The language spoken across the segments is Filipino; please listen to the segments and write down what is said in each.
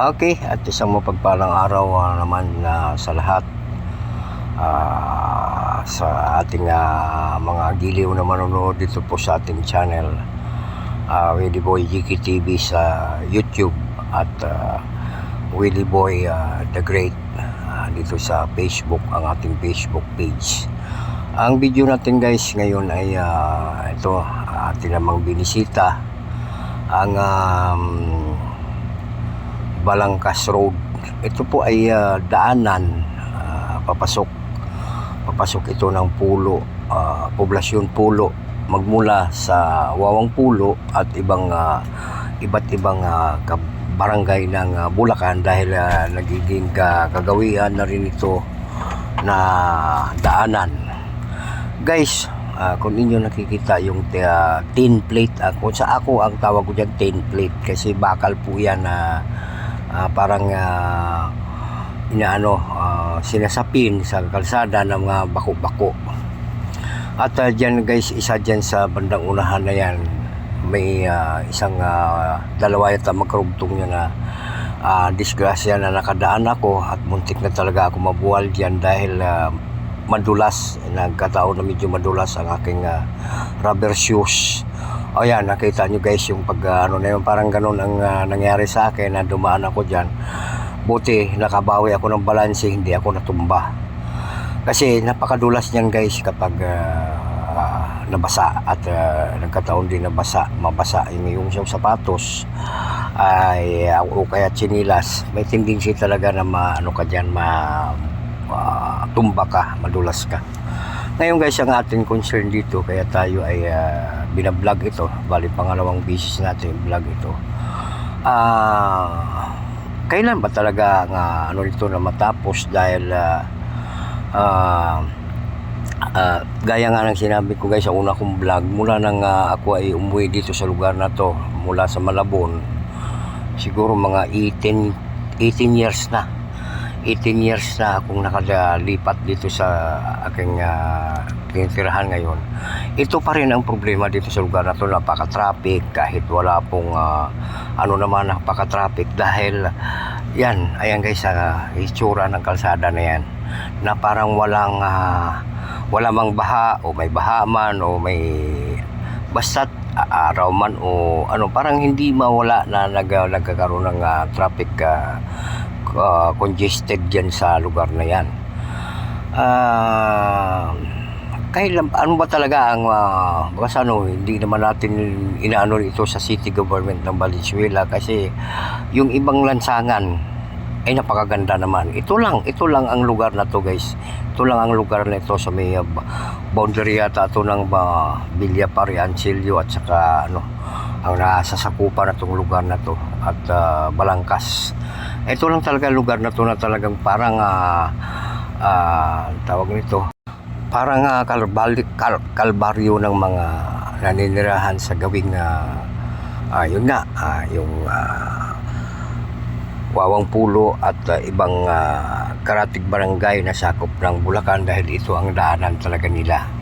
Okay, at isang mapagpalang araw ah, naman na sa lahat. Ah, sa ating ah, mga giliw na manonood dito po sa ating channel. Uh, Willie Boy TV sa YouTube at ah, Willie Boy ah, The Great ah, dito sa Facebook, ang ating Facebook page. Ang video natin guys ngayon ay ah, ito, ating namang binisita ang um, Balangkas Road. Ito po ay ah, daanan ah, papasok papasok ito ng Pulo, ah, poblasyon Pulo magmula sa Wawang Pulo at ibang ah, iba't ibang ka- barangay ng ah, Bulacan dahil ah, nagiging ka- kagawian na rin ito na daanan. Guys, ah, kung inyo nakikita yung uh, tin plate, ako sa ako ang tawag ko diyan tin plate kasi bakal po yan na ah, parang ah, inaano ah, sinasapin sa kalsada ng mga bako-bako. At uh, dyan guys, isa dyan sa bandang unahan na yan, may ah, isang ah, dalawa yata magkarugtong niya na ah, disgrasya na nakadaan ako at muntik na talaga ako mabuwal dyan dahil ah, madulas, nagkataon na medyo madulas ang aking ah, rubber shoes. O yan, nakita nyo guys yung pag ah, ano na yun, parang ganun ang ah, nangyari sa akin na dumaan ako dyan. Buti nakabawi ako ng balanse, hindi ako natumba. Kasi napakadulas niyan guys kapag ah, nabasa at ah, nagkataon din nabasa, mabasa yung iyong siyang sapatos ay ah, o kaya chinilas. May tendency talaga na maano ka diyan ma ah, tumba ka, madulas ka. Ngayon guys, ang ating concern dito kaya tayo ay ah, binablog ito. Bali pangalawang bisis natin vlog ito. Ah, kailan ba talaga ang ah, ano nito na matapos dahil ah, ah, ah, gaya nga ng sinabi ko guys sa una kong vlog mula nang ah, ako ay umuwi dito sa lugar na to mula sa Malabon siguro mga 18 18 years na 18 years na akong nakalipat dito sa aking uh, ngayon. Ito pa rin ang problema dito sa lugar na to, napaka-traffic kahit wala pong ah, ano naman napaka-traffic dahil yan, ayan guys, sa itsura ng kalsada na yan na parang walang ah, wala mang baha o may baha man o may basta't araw man o ano parang hindi mawala na nag, nagkakaroon ng ah, traffic ah, uh, congested dyan sa lugar na yan. Ah, kailan ano ba talaga ang uh, baka ano, hindi naman natin inaano ito sa city government ng Valenzuela kasi yung ibang lansangan ay napakaganda naman. Ito lang, ito lang ang lugar na to guys. Ito lang ang lugar na ito sa may uh, boundary yata ito ng uh, Villa Pari Ancilio at saka ano, ang nasasakupan na itong lugar na to at uh, Balangkas. Ito lang talaga lugar na to na talagang parang ah, ah, tawag nito parang uh, kalbali, kal, kalbaryo ng mga naninirahan sa gawing uh, yun nga ah, yung ah, Wawang Pulo at ah, ibang ah, karatig barangay na sakop ng Bulacan dahil ito ang daanan talaga nila.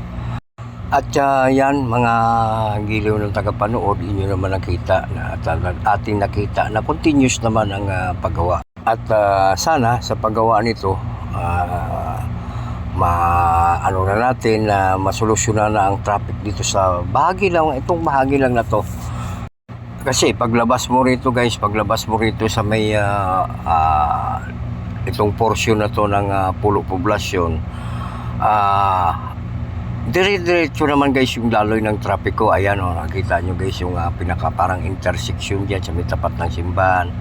At ah, yan mga giliw ng tagapanood, inyo naman nakita na at ah, ating nakita na continuous naman ang ah, paggawa. At ah, sana sa paggawa nito ah, ma ano na natin na masolusyonan na ang traffic dito sa bahagi lang itong bahagi lang na to. Kasi paglabas mo rito guys, paglabas mo rito sa may ah, ah, itong portion na to ng ah, pulo poblasyon ah Dire-diretso naman guys yung daloy ng trapiko. Ayan o, oh, nakita nyo guys yung uh, pinaka parang intersection dyan sa may tapat ng simbahan.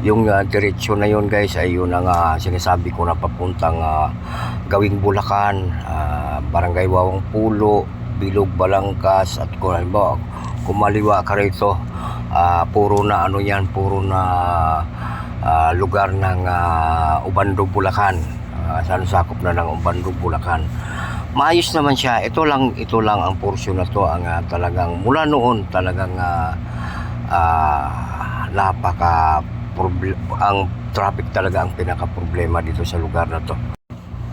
Yung uh, diretso na yun guys ay yun ang uh, sinasabi ko na papuntang uh, gawing Bulacan, uh, Barangay Wawang Pulo, Bilog Balangkas at kung halimbawa kumaliwa ka rito, uh, puro na ano yan, puro na uh, lugar ng uh, Ubando Bulacan. Uh, saan sakop na ng Ubando Bulacan maayos naman siya. Ito lang ito lang ang portion na to ang ah, talagang mula noon talagang ah, ah, napaka ang traffic talaga ang pinaka problema dito sa lugar na to.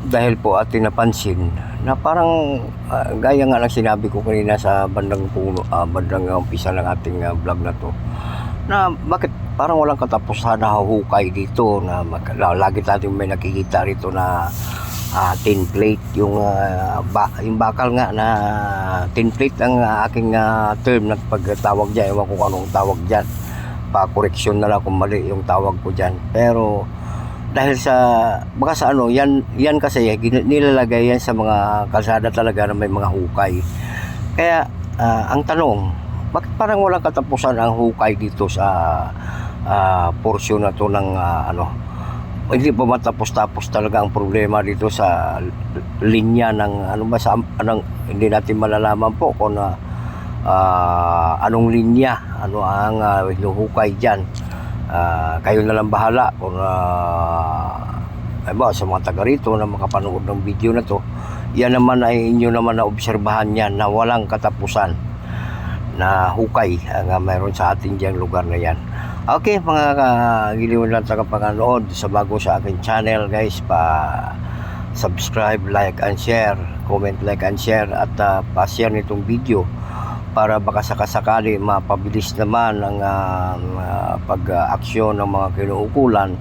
Dahil po atin napansin na parang ah, gaya nga ng sinabi ko kanina sa bandang puno, ah, bandang umpisa ng ating ah, vlog na to na bakit parang walang katapusan na hukay dito na mag, la- lagi natin may nakikita rito na ah, tin plate. Yung ah, ba, yung bakal nga na tin plate ang aking ah, term ng pagtawag diyan ewan ko kung anong tawag diyan pa correction na lang kung mali yung tawag ko diyan pero dahil sa baka sa ano yan yan kasi gin- nilalagay yan sa mga kalsada talaga na may mga hukay. Kaya ah, ang tanong bakit parang walang katapusan ang hukay dito sa ah, portion na to ng ah, ano hindi pa matapos-tapos talaga ang problema dito sa linya ng ano ba sa anong hindi natin malalaman po kung na ah, anong linya ano ang uh, hukay diyan kayo na lang bahala kung uh, ba sa mga taga rito na makapanood ng video na to yan naman ay inyo naman na obserbahan yan na walang katapusan na hukay ang uh, mayroon sa ating diyang lugar na yan Okay, mga kagiliwan lang tagapanganood sa bago sa aking channel guys, pa subscribe, like, and share. Comment, like, and share at uh, pa-share nitong video para baka sakasakali mapabilis naman ang ah, pag-aksyon ng mga kinuukulan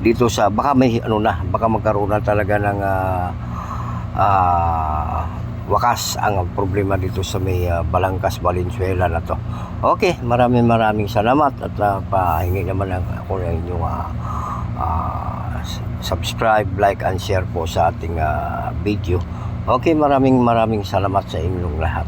dito sa baka may ano na baka magkaroon na talaga ng ah, ah, wakas ang problema dito sa may ah, Balangkas, Valenzuela na to. Okay, maraming maraming salamat at uh, pahingi naman ako ng inyong ah, s- subscribe, like, and share po sa ating ah, video. Okay, maraming maraming salamat sa inyong lahat.